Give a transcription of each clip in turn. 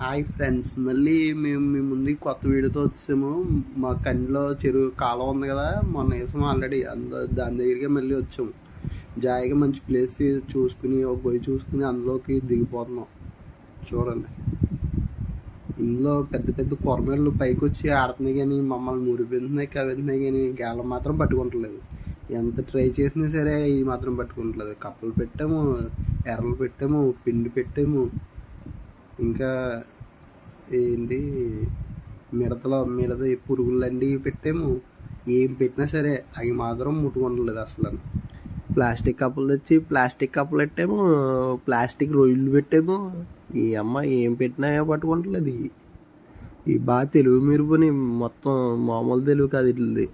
Hi friends మళ్ళీ మేము మీ ముందు కొత్త వీడియోతో వచ్చాము మా కండిలో చెరువు కాలం ఉంది కదా మొన్న వేసాము ఆల్రెడీ అందులో దాని దగ్గరికి మళ్ళీ వచ్చాము. జాయిగా మంచి ప్లేస్ చూసుకుని ఒక గొయ్యి చూసుకుని అందులోకి దిగిపోతున్నాం. చూడండి. ఇందులో పెద్ద పెద్ద కొరమేళ్ళు పైకి వచ్చి ఆడుతున్నాయి కానీ మమ్మల్ని మురిపెందుతున్నాయి కవిస్తున్నాయి కానీ గాలం మాత్రం పట్టుకుంటలేదు. ఎంత ట్రై చేసినా సరే ఇది మాత్రం పట్టుకుంటలేదు. కప్పలు పెట్టాము ఎర్రలు పెట్టాము పిండి పెట్టాము. ఇంకా ఏంటి మిడతలో మిడత పురుగులండి పెట్టాము. ఏం పెట్టినా సరే అవి మాత్రం ముట్టుకుంటలేదు అసలు. ప్లాస్టిక్ కప్పులు తెచ్చి ప్లాస్టిక్ కప్పులు పెట్టాము. ప్లాస్టిక్ రొయ్యలు పెట్టాము. ఈ అమ్మ ఏం పెట్టినా పట్టుకుంటలేదు. ఈ బాగా తెలుగు మెరుపుని మొత్తం మామూలు తెలుగు కాదు ఇట్లది.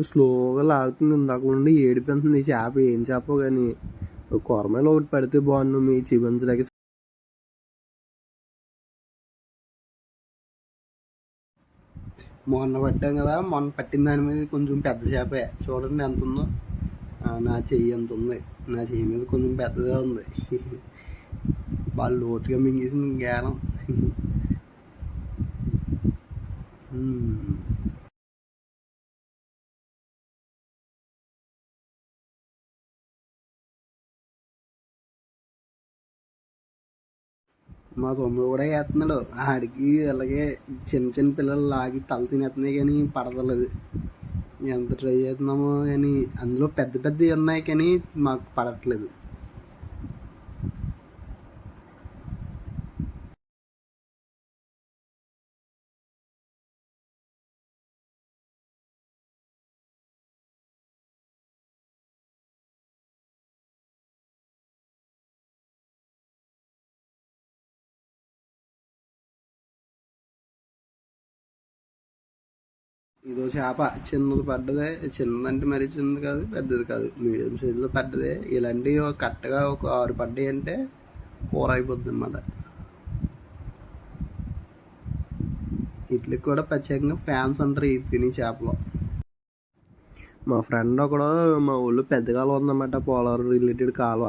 స్లోగా లాగుతుంది. ఇందాక నుండి ఏడిపోతుంది చేప ఏం చేప కానీ కొరమేలు ఒకటి పడితే బాగుండు మీ చూపించలేక మొన్న పట్టాం కదా మొన్న పట్టిన దాని మీద కొంచెం పెద్ద చేపే చూడండి ఎంత ఉందో ఆ, నా చెయ్యి ఎంత ఉంది? నా చెయ్యి మీద కొంచెం పెద్దదే ఉంది. వాళ్ళు లోతుగా మింగేసింది గేలం మా తమ్ముడు కూడా వేస్తున్నాడు ఆడికి అలాగే చిన్న చిన్న పిల్లలు లాగి తల తినేస్తున్నాయి కానీ పడతలేదు. ఎంత ట్రై చేస్తున్నామో కానీ అందులో పెద్ద పెద్దవి ఉన్నాయి కానీ మాకు పడట్లేదు. ఇదో చేప చిన్నది పడ్డదే చిన్నదంటే మరి చిన్నది కాదు పెద్దది కాదు. మీడియం సైజులో పడ్డదే. ఇలాంటివి కరెక్ట్గా కట్టగా ఒక ఆరు పడ్డాయి అంటే కూర అయిపోద్ది అనమాట వీటికి కూడా ప్రత్యేకంగా ఫ్యాన్స్ అంటారు ఇది తిని చేపలు. మా ఫ్రెండ్ ఒకడు మా ఊళ్ళో పెద్ద కాలువ ఉందన్నమాట పోలవరం రిలేటెడ్ కాలువ.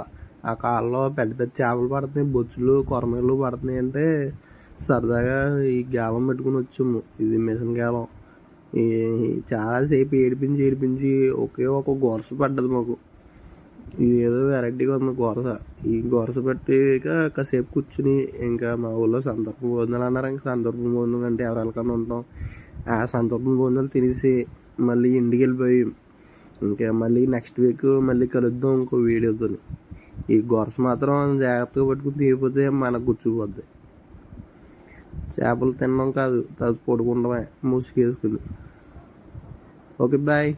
ఆ కాలువలో పెద్ద పెద్ద చేపలు పడుతున్నాయి బొచ్చులు కొరమేలు పడుతున్నాయి అంటే సరదాగా ఈ గేలం పెట్టుకుని వచ్చాము. ఇది మిషన్ గేలం. చాలాసేపు ఏడిపించి ఏడిపించి ఒకే ఒక గొరస పడ్డది మాకు. ఇది ఏదో వెరైటీగా ఉంది గొరస. ఈ గొరస పెట్టాక కాసేపు కూర్చుని ఇంకా మా ఊళ్ళో సందర్భం భోజనాలు అన్నారు? ఇంకా సందర్భం భోజనం అంటే ఎవరికన్నా ఉంటాం. ఆ సందర్భం భోజనాలు తినేసి మళ్ళీ ఇంటికి వెళ్ళిపోయి ఇంకా మళ్ళీ నెక్స్ట్ వీక్ మళ్ళీ కలుద్దాం ఇంకో వీడియోతో ఈ గొరస మాత్రం జాగ్రత్తగా పట్టుకుని తీయకపోతే మనకు గుచ్చుకుపోద్ది. చేపలు తినడం కాదు. అది పడుకుండమే మూసుకేసుకుని ఓకే బాయ్.